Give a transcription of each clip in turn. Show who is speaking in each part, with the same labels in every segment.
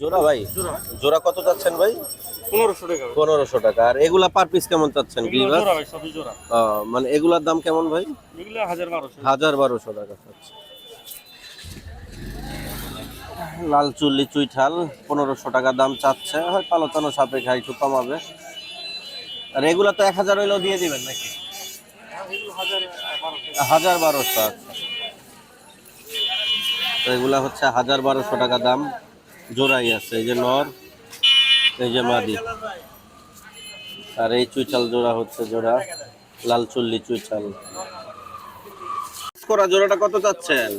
Speaker 1: জোড়া ভাই? জোড়া। কত চাচ্ছেন ভাই?
Speaker 2: পনেরোশো টাকা
Speaker 1: পনেরোশো টাকা। আর এগুলা পার পিস কেমন চাচ্ছেন মানে এগুলার দাম কেমন ভাই?
Speaker 2: হাজার বারোশো।
Speaker 1: টাকা চাচ্ছে। লাল চুল্লি চুইঠাল পনেরোশো টাকা দাম চাচ্ছে। হয় পালতানো সাপেক্ষে একটু কমাবে। আর এগুলা তো এক হাজার হইলেও দিয়ে দিবেন নাকি? হাজার বারোশো আচ্ছা। তো এগুলা হচ্ছে হাজার বারোশো টাকা দাম। জোড়াই আছে এই যে নর এই যে মাদি। আর এই চুইচাল জোড়া হচ্ছে জোড়া লাল চুল্লি চুইচাল। করা জোড়াটা কত চাচ্ছেন?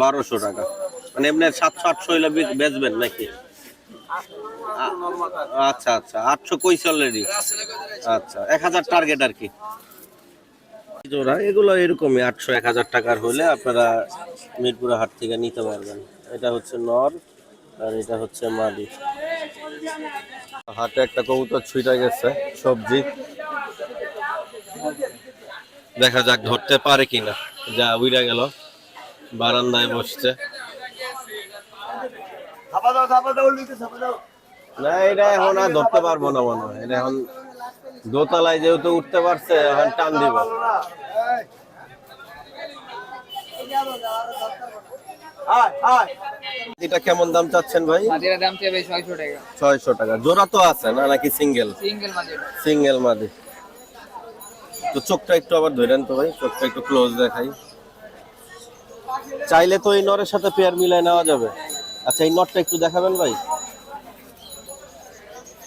Speaker 1: বারোশো টাকা। মানে এমনি সাতশো আটশো হইলে বেচবেন নাকি? আচ্ছা আচ্ছা আটশো কইছে অলরেডি আচ্ছা এক হাজার টার্গেট আর কি। জোড়া এগুলো এরকমই আটশো এক হাজার টাকার হলে আপনারা মিরপুরা হাট থেকে নিতে পারবেন। এটা হচ্ছে নর আর এটা হচ্ছে মাদি হাটে একটা কবুতর ছুইটা গেছে সবজি দেখা যাক ধরতে পারে কিনা যা উইরা গেল বারান্দায় বসছে না এটা এখন আর ধরতে পারব না মনে হয় এটা এখন দোতলায় যেহেতু উঠতে পারছে এখন টান দিব এটা কেমন দাম চাচ্ছেন ভাই?
Speaker 3: দাম ছয়শো টাকা।
Speaker 1: ছয়শো টাকা। জোড়া তো আছে না নাকি সিঙ্গেল?
Speaker 3: সিঙ্গেল
Speaker 1: মাদি তো চোখটা একটু আবার ধরেন তো ভাই চোখটা একটু ক্লোজ দেখাই। চাইলে তো এই নরের সাথে পেয়ার মিলাই নেওয়া যাবে। আচ্ছা এই নটটা একটু দেখাবেন ভাই।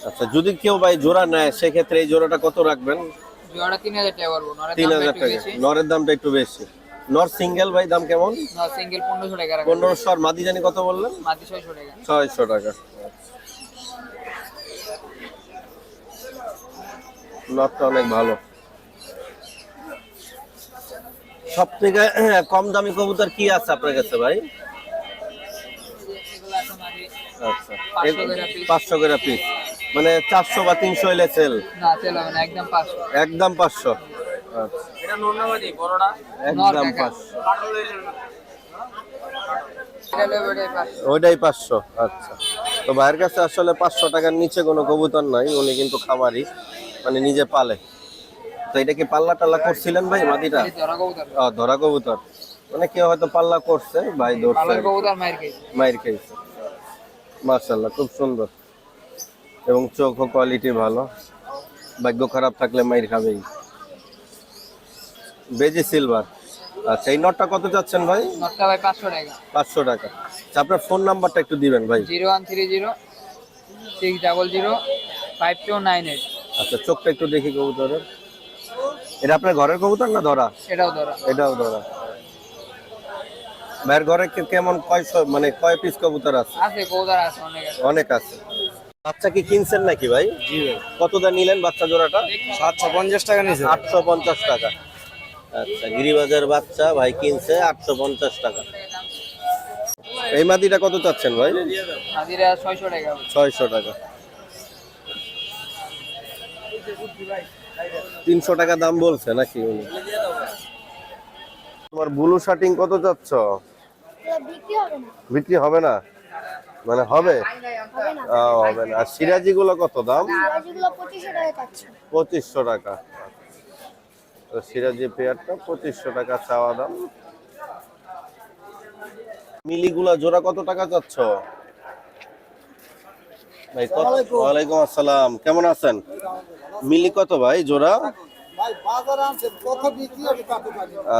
Speaker 1: আচ্ছা যদি কেউ ভাই জোড়া নেয় সেক্ষেত্রে এই জোড়াটা কত রাখবেন?
Speaker 3: জোড়া তিন হাজার টাকা
Speaker 1: তিন হাজার টাকা। নরের দামটা একটু বেশি। নর সিঙ্গেল ভাই দাম কেমন?
Speaker 3: সিঙ্গেল পনেরোশো টাকা
Speaker 1: পনেরোশো আর মাদি জানি কত বললেন?
Speaker 3: মাদি ছয়শো টাকা।
Speaker 1: ছয়শো টাকা। নটটা অনেক ভালো। সব থেকে কম দামি কবুতর কি আছে আপনার কাছে ভাই? আচ্ছা।
Speaker 3: পাঁচশো করে
Speaker 1: পিস মানে চারশো বা তিনশো হইলে সেল
Speaker 3: একদম পাঁচশো।
Speaker 1: একদম পাঁচশো।
Speaker 3: এটা বড়টা
Speaker 1: একদম ওইটাই পাঁচশো আচ্ছা। তো ভাইয়ের কাছে আসলে পাঁচশো টাকার নিচে কোনো কবুতর নাই উনি কিন্তু খামারি মানে নিজে পালে। তো এটা কি পাল্লা টাল্লা করছিলেন ভাই মাদিটা ধরা কবুতর। মানে কেউ হয়তো পাল্লা করছে ভাই ধরছে।
Speaker 3: মায়ের খেয়েছে।
Speaker 1: মার্শাল্লাহ খুব সুন্দর। এবং চোখ কোয়ালিটি ভালো। ভাগ্য খারাপ থাকলে মাইর খাবেই। বেজি সিলভার। আচ্ছা এই নটটা কত যাচ্ছেন ভাই?
Speaker 3: নটটা ভাই পাঁচশো টাকা।
Speaker 1: পাঁচশো টাকা। আচ্ছা, আপনার ফোন নাম্বারটা একটু দিবেন ভাই।
Speaker 3: Zero one three zero six double zero five two nine eight.
Speaker 1: আচ্ছা চোখটা একটু দেখি কবুতরের। এটা আপনার ঘরের কবুতর না ধরা?
Speaker 3: এটাও ধরা।
Speaker 1: এটাও ধরা। ভাইয়ের ঘরে কেমন কয় মানে কয় পিস কবুতর আছে?
Speaker 3: আছে কবুতর আছে অনেক আছে।
Speaker 1: অনেক আছে। বাচ্চা কি কিনছেন নাকি ভাই? কত দা নিলেন বাচ্চা জোড়াটা?
Speaker 2: সাতশো পঞ্চাশ টাকা নিয়েছে
Speaker 1: আটশো পঞ্চাশ টাকা। আচ্ছা গিরিবাজার বাচ্চা ভাই কিনছে আটশো পঞ্চাশ টাকা। এই মাদিটা কত চাচ্ছেন ভাই?
Speaker 3: ছয়শো টাকা।
Speaker 1: তিনশো টাকা দাম বলছে নাকি উনি? তোমার ব্লু শার্টিং কত চাচ্ছ?
Speaker 4: বিক্রি হবে না?
Speaker 1: বিক্রি হবে না মানে হবে?
Speaker 4: হবে না।
Speaker 1: হবে না। আর সিরাজি গুলো কত দাম?
Speaker 4: পঁচিশশো টাকা।
Speaker 1: তো সিরাজি পেয়ারটা পঁচিশশো টাকা চাওয়া দাম। মিলিগুলা জোড়া কত টাকা চাচ্ছ? ভাই ওয়ালাইকুম আসসালাম কেমন আছেন? মিলি কত ভাই জোড়া?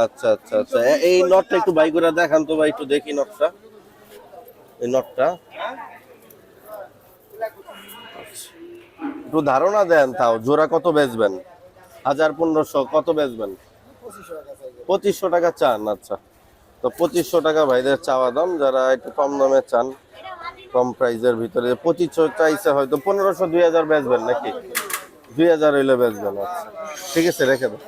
Speaker 1: আচ্ছা আচ্ছা আচ্ছা। এই নটটা একটু বাই করে দেখান তো ভাই একটু দেখি নটটা। এই নটটা। একটু ধারণা দেন তাও জোড়া কত বেচবেন? হাজার পনেরোশো, কত বেচবেন? পঁচিশশো টাকা চান আচ্ছা। তো পঁচিশশো টাকা ভাইদের চাওয়া দাম, যারা একটু কম দামে চান, কম প্রাইজের ভিতরে। পঁচিশশো চাইছে হয়তো পনেরোশো, দুই হাজার বেচবেন নাকি? দুই হাজার হইলে বেচবেন আচ্ছা। ঠিক আছে, রেখে দেন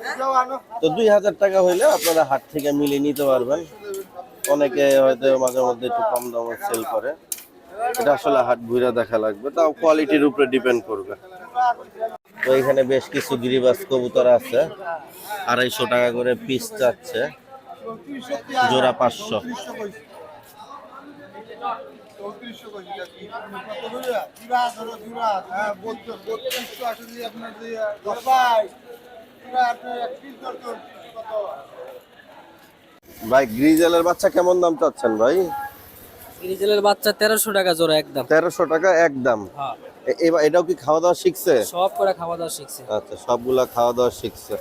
Speaker 1: তো দুই হাজার টাকা হইলে আপনারা হাট থেকে মিলিয়ে নিতে পারবেন। অনেকে হয়তো মাঝে মধ্যে একটু কম দামে সেল করে। এটা আসলে হাট ঘুরে দেখা লাগবে, তাও কোয়ালিটির উপরে ডিপেন্ড করবে। তো এখানে বেশ কিছু গিরিবাস কবুতর আছে। আড়াইশো টাকা করে পিস চাচ্ছে জোড়া পাঁচশো। ভাই গ্রিজেলের বাচ্চা কেমন দাম চাচ্ছেন ভাই?
Speaker 5: গ্রিজেলের বাচ্চা তেরোশো টাকা জোড়া একদম।
Speaker 1: তেরোশো টাকা একদম।
Speaker 5: হ্যাঁ।
Speaker 1: এবার এটাও কি খাওয়া দাওয়া শিখছে?
Speaker 5: সব করে খাওয়া দাওয়া শিখছে।
Speaker 1: আচ্ছা সবগুলা খাওয়া দাওয়া শিখছে।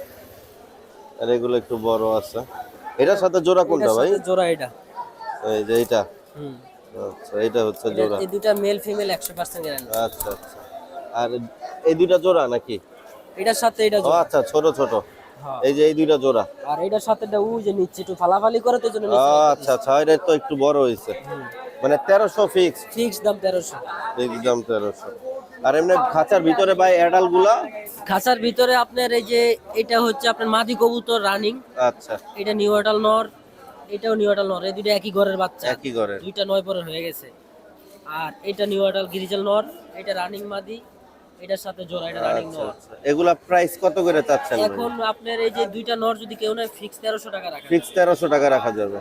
Speaker 1: আর এগুলো একটু বড় আছে। এটার সাথে জোড়া কোনটা ভাই?
Speaker 5: জোড়া এটা।
Speaker 1: এই যে এইটা?
Speaker 5: হুম।
Speaker 1: আচ্ছা এটা হচ্ছে জোড়া।
Speaker 5: এই দুটা মেল ফিমেল একশো পার্সেন্ট গ্যারান্টি
Speaker 1: আচ্ছা আচ্ছা। আর এই দুইটা জোড়া নাকি?
Speaker 5: এটার সাথে এটা জোড়া।
Speaker 1: আচ্ছা ছোট ছোট।
Speaker 5: হ্যাঁ।
Speaker 1: এই যে এই দুইটা জোড়া।
Speaker 5: আর এটার সাথে এটা উ যে নিচ্ছে একটু ফালাফালি করে তো জন্য
Speaker 1: আচ্ছা আচ্ছা এটা তো একটু বড় হয়েছে মানে তেরোশো ফিক্স
Speaker 5: ফিক্স দাম তেরোশো।
Speaker 1: একদম তেরোশো। আর এমনি খাঁচার ভিতরে ভাই অ্যাডালগুলা
Speaker 5: খাঁচার ভিতরে আপনার এই যে এটা হচ্ছে আপনার মাদি কবুতর রানিং।
Speaker 1: আচ্ছা।
Speaker 5: এটা নিউটাল নর এটাও নিউ নিউটাল নর। এই দুটো একই ঘরের বাচ্চা।
Speaker 1: একই ঘরের।
Speaker 5: দুইটা নয় পরে হয়ে গেছে। আর এটা নিউটাল গিরিজাল নর এটা রানিং মাদি এটার সাথে জোড়া এটা রানিং
Speaker 1: আচ্ছা
Speaker 5: নর।
Speaker 1: আচ্ছা। এগুলা প্রাইস কত করে চাচ্ছেন
Speaker 5: এখন আপনার এই যে দুইটা নর যদি কেউ নেয় ফিক্স তেরোশো টাকা রাখা
Speaker 1: ফিক্স তেরোশো টাকা রাখা যাবে।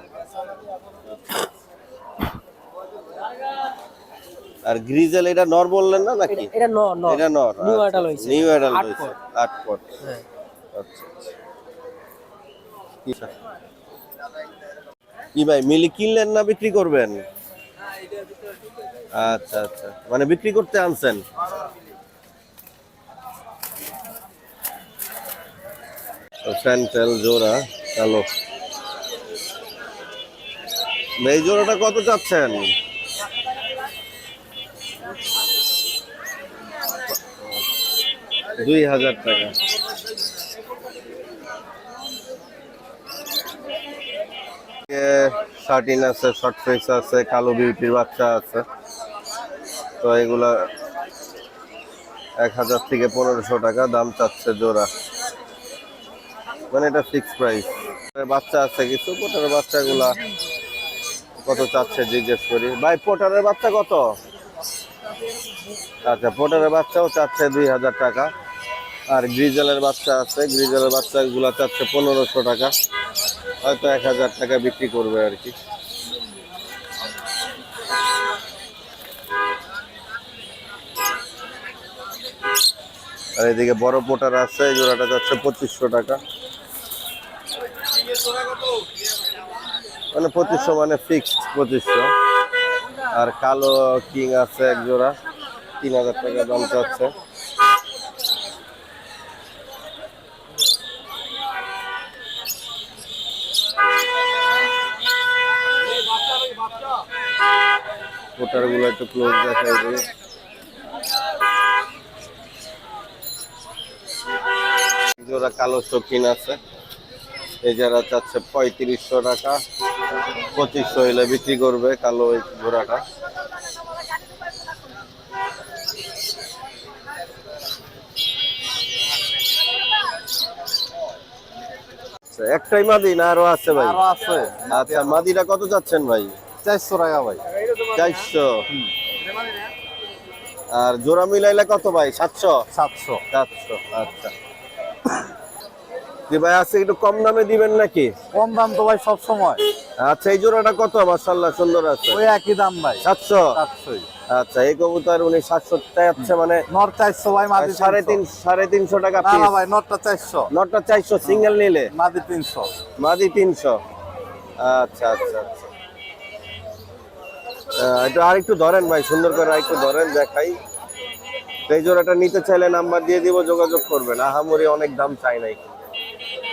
Speaker 1: আর গ্রিজেল এটা নর বললেন না নাকি?
Speaker 5: এটা নর নর।
Speaker 1: এটা নর
Speaker 5: নিউ আডাল হয়েছে।
Speaker 1: New adult.
Speaker 5: আট পট হ্যাঁ।
Speaker 1: আচ্ছা আচ্ছা। কি কি ভাই মিলি কিনলেন না বিক্রি করবেন? আচ্ছা আচ্ছা। মানে বিক্রি করতে আনছেন? ফ্যান্টেল জোড়া কালো। এই জোড়াটা কত চাচ্ছেন? দুই হাজার টাকা। শার্টিন আছে, শর্ট ফেস আছে, কালো বিউটির বাচ্চা আছে। তো এগুলা এক হাজার থেকে পনেরোশো টাকা দাম চাচ্ছে জোড়া। মানে এটা ফিক্স প্রাইস বাচ্চা আছে কিছু, পোটারের বাচ্চাগুলা কত চাচ্ছে জিজ্ঞেস করি। ভাই, পোটারের বাচ্চা কত? আচ্ছা পোটারের বাচ্চাও চাচ্ছে দুই হাজার টাকা। আর গ্রিজেলের বাচ্চা আছে, গ্রিজেলের বাচ্চাগুলো চাচ্ছে পনেরোশো টাকা। হয়তো এক হাজার টাকা বিক্রি করবে আর কি। আর এদিকে বড় পোটার আছে জোড়াটা যাচ্ছে পঁচিশশো টাকা। মানে পঁচিশশো মানে ফিক্সড পঁচিশশো। আর কালো কিং আছে এক জোড়া, তিন হাজার টাকা দাম চাচ্ছে। জোড়া কালো শৌখিন আছে। এই যারা চাচ্ছে পঁয়ত্রিশশো টাকা পঁচিশশো হইলে বিক্রি করবে কালো ওই ঘোড়াটা। আচ্ছা, একটাই মাদি না আরও আছে ভাই?
Speaker 6: আরও আছে।
Speaker 1: আচ্ছা মাদিটা কত চাচ্ছেন ভাই?
Speaker 6: চারশো টাকা ভাই।
Speaker 1: চারশো। আর জোড়া মিলাইলে কত ভাই? সাতশো?
Speaker 6: সাতশো।
Speaker 1: সাতশো আচ্ছা। জি ভাই আজকে একটু কম দামে দিবেন নাকি?
Speaker 6: কম দাম তো ভাই সব সময়।
Speaker 1: আচ্ছা এই জোড়াটা কত? মার্শাল্লাহ সুন্দর আছে।
Speaker 6: ওই একই দাম ভাই।
Speaker 1: সাতশো?
Speaker 6: সাতশোই।
Speaker 1: আচ্ছা এই কবুতর উনি সাতশো চাচ্ছে মানে
Speaker 6: নর চারশো ভাই মাদি
Speaker 1: সাড়ে তিন সাড়ে তিনশো টাকা
Speaker 6: না না ভাই নরটা চারশো।
Speaker 1: নটটা চারশো সিঙ্গেল নিলে?
Speaker 6: মাদি তিনশো।
Speaker 1: মাদি তিনশো। আচ্ছা আচ্ছা আচ্ছা। একটু আর একটু ধরেন ভাই সুন্দর করে আর একটু ধরেন দেখাই। এই জোড়াটা নিতে চাইলে নাম্বার দিয়ে দিব যোগাযোগ করবেন। আহামরি অনেক দাম চাই নাই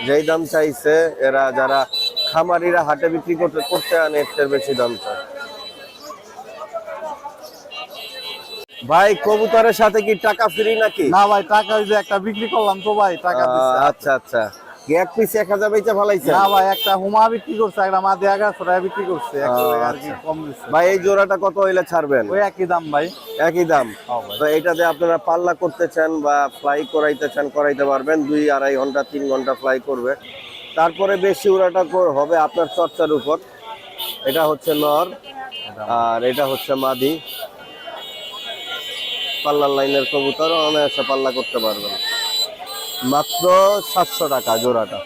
Speaker 1: যেই দাম চাইছে এরা যারা খামারিরা হাটে বিক্রি করতে করতে আনে এর চেয়ে বেশি দাম চায়। ভাই কবুতরের সাথে কি টাকা ফ্রি নাকি?
Speaker 6: না ভাই টাকা ওই যে একটা বিক্রি করলাম তো ভাই টাকা
Speaker 1: আচ্ছা আচ্ছা। এক পিস এক হাজার বেচা ফেলাইছে
Speaker 6: না ভাই একটা হুমা বিক্রি করছে একটা টাকা বিক্রি করছে। আর কি কম দিচ্ছে।
Speaker 1: ভাই এই জোড়াটা কত হইলে ছাড়বেন?
Speaker 6: ওই একই দাম ভাই।
Speaker 1: একই দাম। তো এটাতে আপনারা পাল্লা করতে চান বা ফ্লাই করাইতে চান করাইতে পারবেন। দুই আড়াই ঘণ্টা তিন ঘণ্টা ফ্লাই করবে। তারপরে বেশি উড়াটা হবে আপনার চর্চার উপর। এটা হচ্ছে নর আর এটা হচ্ছে মাদি। পাল্লার লাইনের কবুতর অনায়াসে পাল্লা করতে পারবেন। মাত্র সাতশো টাকা জোড়াটা।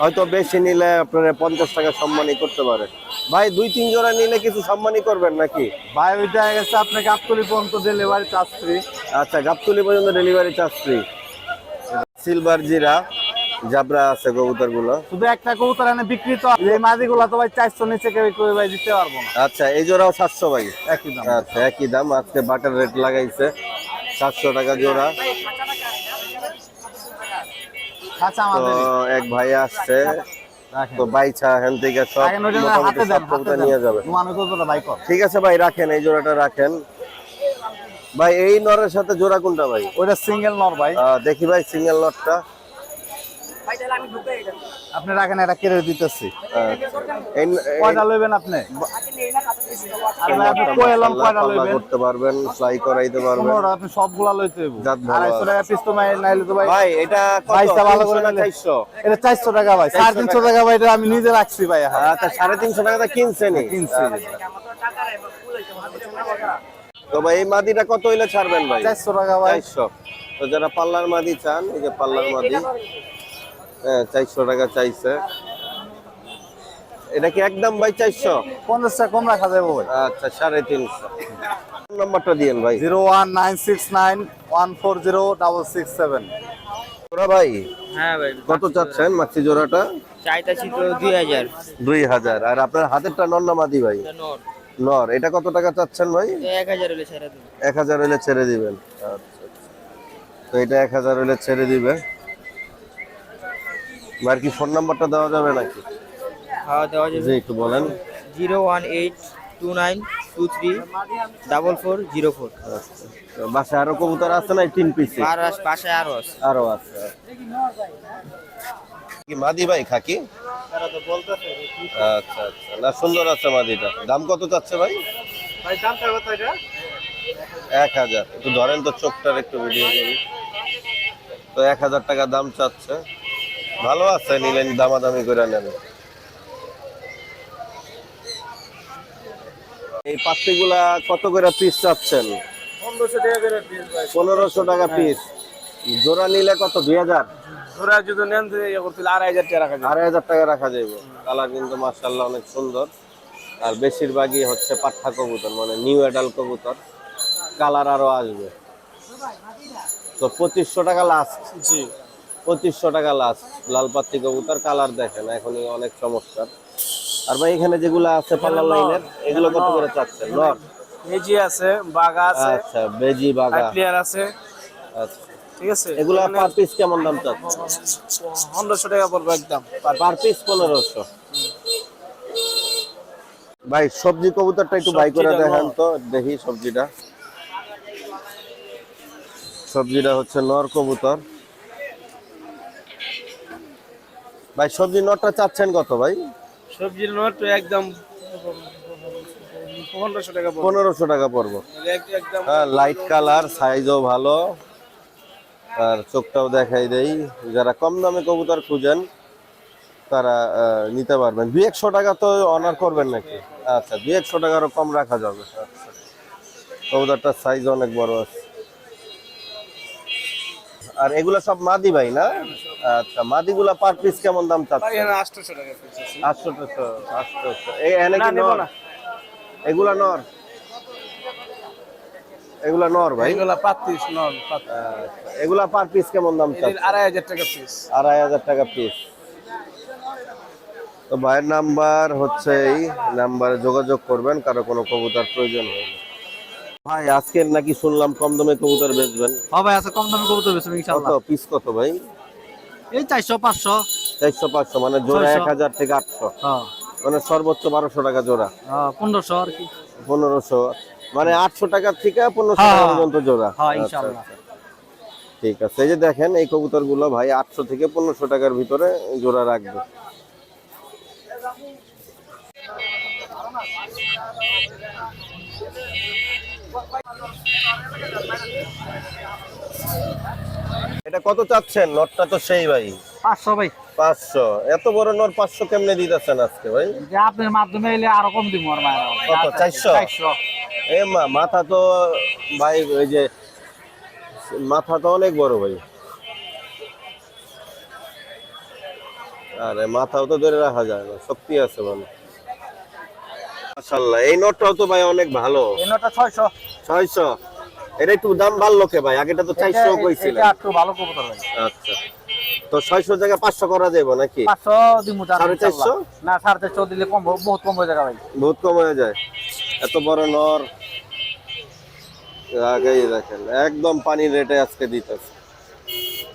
Speaker 1: হয়তো বেশি নিলে আপনারা পঞ্চাশ টাকা সম্মানই করতে পারে ভাই দুই তিন জোড়া নিলে কিছু সম্মানই করবেন নাকি?
Speaker 6: ভাই ওইটা গেছে আপনাকে গাবতলি পর্যন্ত ডেলিভারি চার্জ ফ্রি
Speaker 1: আচ্ছা গাবতলি পর্যন্ত ডেলিভারি চার্জ ফ্রি সিলভার জিরা জাবরা আছে কবুতরগুলো
Speaker 6: শুধু একটা কবুতর এনে বিক্রি তো এই মাদিগুলো তো ভাই চারশো নিচে কেউ কেউ ভাই দিতে পারব না।
Speaker 1: আচ্ছা এই জোড়াও সাতশো ভাই।
Speaker 6: একই দাম।
Speaker 1: আচ্ছা একই দাম। আজকে বাটার রেট লাগাইছে। সাতশো টাকা জোড়া। তো এক ভাই আসছে তো বাইছা হেন থেকে সব মোটামুটি সব কবুতর নিয়ে যাবে।
Speaker 6: ভাই
Speaker 1: ঠিক আছে ভাই রাখেন এই জোড়াটা রাখেন। ভাই এই নরের সাথে জোড়া কোনটা ভাই?
Speaker 6: ওইটা সিঙ্গেল নর ভাই।
Speaker 1: দেখি ভাই সিঙ্গেল লটটা
Speaker 6: আপনি রাখেন এটা কেড়ে দিতেছি। কয়টা লইবেন আপনি? আর ভাই আপনি কয়লাম কয়টা লইবেন?
Speaker 1: করতে পারবেন ফ্লাই করাইতে পারবেন।
Speaker 6: আপনি সবগুলা লইতে হইব।
Speaker 1: জাত ভালো
Speaker 6: আড়াইশো
Speaker 1: আছে।
Speaker 6: টাকা পিস তো মাই নাইলে তো ভাই
Speaker 1: ভাই এটা কত?
Speaker 6: ভালো করে
Speaker 1: 300 না
Speaker 6: নিলে।
Speaker 1: 400
Speaker 6: এটা চারশো টাকা ভাই সাড়ে তিনশো টাকা। ভাই এটা আমি নিজে রাখছি ভাই।
Speaker 1: আচ্ছা সাড়ে তিনশো টাকা কিনছেনি
Speaker 6: কিনছি
Speaker 1: তো ভাই এই মাদিটা কত হইলে ছাড়বেন ভাই?
Speaker 6: চারশো টাকা ভাই।
Speaker 1: তো যারা পাল্লার মাদি চান এই যে পাল্লার মাদি। হ্যাঁ চারশো টাকা চাইছে। এটা কি একদম ভাই চারশো?
Speaker 6: পঞ্চাশ টাকা কম রাখা যাবে ভাই।
Speaker 1: আচ্ছা সাড়ে তিনশো। নাম্বারটা দিয়েন ভাই।
Speaker 6: Zero one nine six nine one four zero double six seven.
Speaker 1: জোড়া ভাই
Speaker 3: হ্যাঁ ভাই
Speaker 1: কত চাচ্ছেন মাছি জোড়াটা?
Speaker 3: চাইতাছি তো দুই হাজার।
Speaker 1: দুই হাজার। আর আপনার হাতেরটা নন্না মাদি ভাই?
Speaker 3: নর।
Speaker 1: এটা কত টাকা চাচ্ছেন ভাই?
Speaker 3: এক হাজার হলে ছেড়ে দেবো।
Speaker 1: এক হাজার হলে ছেড়ে দিবেন। আচ্ছা আচ্ছা। তো এটা এক হাজার হলে ছেড়ে দিবে আর কি ফোন নাম্বারটা দেওয়া যাবে নাকি?
Speaker 3: খাওয়া দেওয়া
Speaker 1: জি একটু বলেন।
Speaker 3: Zero one eight two nine two three double four zero four.
Speaker 1: আচ্ছা। বাসায় আরও কবুতর আছে না তিন পিসি
Speaker 3: আর পাশে আরও আছে।
Speaker 1: আরও আছে। কি মাদি ভাই খাকি? আচ্ছা আচ্ছা। না সুন্দর আছে মাদিটা। দাম কত চাচ্ছে ভাই?
Speaker 6: ভাই দামটা কত এটা?
Speaker 1: এক হাজার। একটু ধরেন তো চোখটার একটু ভিডিও করি। তো এক হাজার টাকা দাম চাচ্ছে। ভালো আছে নিলেন দামাদামি করে নেবে এই পাত্রিগুলা কত করে পিস চাচ্ছেন?
Speaker 6: পনেরোশো টাকা পিস
Speaker 1: পিস জোড়া নিলে কত দুই হাজার?
Speaker 6: ওরা যদি নেন আড়াই হাজার টাকা রাখা
Speaker 1: আড়াই হাজার টাকা রাখা যাবে কালার কিন্তু মার্শাল্লাহ অনেক সুন্দর। আর বেশিরভাগই হচ্ছে পাঠা কবুতর মানে নিউ এডাল কবুতর। কালার আরও আসবে। তো পঁচিশশো টাকা লাস্ট
Speaker 6: জি।
Speaker 1: পঁচিশশো টাকা লাস্ট লাল পাত্তি কবুতর কালার দেখেন এখনই অনেক চমৎকার। আর ভাই এখানে যেগুলো আছে পাল্লার লাইনের এগুলো কত করে চাচ্ছেন? নর
Speaker 6: মেজি আছে বাগা আছে
Speaker 1: আচ্ছা বেজি বাগা।
Speaker 6: প্লেয়ার আছে।
Speaker 1: আচ্ছা।
Speaker 6: ঠিক আছে
Speaker 1: এগুলো পার পিস কেমন দাম চাচ্ছে
Speaker 6: টাকা পড়বে একদম
Speaker 1: পার পিস পনেরোশো। ভাই সবজি কবুতরটা একটু করে দেখান তো দেখি সবজিটা। সবজিটা হচ্ছে নর কবুতর। ভাই সবজি নটটা চাচ্ছেন কত ভাই?
Speaker 6: সবজির নোট একদম পনেরোশো টাকা পড়বে।
Speaker 1: হ্যাঁ লাইট কালার সাইজও ভালো। আর চোখটাও দেখাই দেই। যারা কম দামে কবুতর খুঁজেন তারা নিতে পারবেন। দুই একশো টাকা তো অনার করবেন নাকি? আচ্ছা দুই একশো টাকারও কম রাখা যাবে। কবুতরটার সাইজ অনেক বড় আছে। আর এগুলো সব মাদি ভাই না? আচ্ছা মাদিগুলা পার পিস কেমন দাম চাচ্ছে
Speaker 6: টাকা পিস
Speaker 1: আটশো আটশো এই এনে কি নর? এগুলা নর? এগুলা নর ভাই?
Speaker 6: এইগুলা পাত্রিশ নন
Speaker 1: আচ্ছা, এগুলা পার পিস কেমন দাম চাচ্ছে
Speaker 6: আড়াই হাজার টাকা পিস
Speaker 1: আড়াই হাজার টাকা পিস তো ভাইয়ের নাম্বার হচ্ছে এই নাম্বারে যোগাযোগ করবেন কারও কোনো কবুতর প্রয়োজন হলে ভাই আজকে নাকি শুনলাম কম দামে কবুতর বেচবেন।
Speaker 3: হ্যাঁ ভাই আছে কম দামে কবুতর বেচবো
Speaker 1: কত?
Speaker 3: ইনশাআল্লাহ।
Speaker 1: পিস কত ভাই?
Speaker 3: এই চারশো পাঁচশো
Speaker 1: চারশো পাঁচশো মানে জোড়া। এক হাজার থেকে আটশো
Speaker 3: হ্যাঁ
Speaker 1: মানে সর্বোচ্চ বারোশো টাকা জোড়া
Speaker 3: হ্যাঁ, পনেরোশো আর কি
Speaker 1: পনেরোশো মানে আটশো টাকা থেকে পনেরোশো
Speaker 3: হ্যাঁ,
Speaker 1: টাকা। পর্যন্ত জোড়া
Speaker 3: হ্যাঁ,
Speaker 1: আচ্ছা,
Speaker 3: ইনশাআল্লাহ।
Speaker 1: আচ্ছা। ঠিক আছে এই যে দেখেন এই কবুতরগুলো ভাই আটশো থেকে পনেরোশো টাকার ভিতরে জোড়া রাখবে এটা কত চাচ্ছেন? নটটা তো সেই ভাই।
Speaker 3: পাঁচশো ভাই।
Speaker 1: পাঁচশো। এত বড় নট পাঁচশো কেমনে দিতেছেন আজকে ভাই?
Speaker 3: যে আপনার মাধ্যমে এলে আরও কম দিব আর
Speaker 1: কত? চারশো? এ মা মাথা তো ভাই ওই যে মাথা তো অনেক বড় ভাই। আরে মাথাও তো ধরে রাখা যায় না শক্তি আছে মানে। মাশাল্লাহ এই নটটাও তো ভাই অনেক ভালো।
Speaker 6: এই নটা ছয়শো।
Speaker 1: ছয়শো? এটা একটু দাম ভালো কে ভাই? আগেটা তো চারশো কইছিলেন।
Speaker 6: একটু ভালো কবুতর ভাই।
Speaker 1: আচ্ছা। তো ছয়শো জায়গায় পাঁচশো করা যাবে নাকি?
Speaker 6: দিমু? না দিলে কম বহুত কম হয়ে যাবে ভাই।
Speaker 1: বহুত কম হয়ে যায়। এত বড় নর। আগেই দেখেন একদম পানির রেটে আজকে দিতেছে।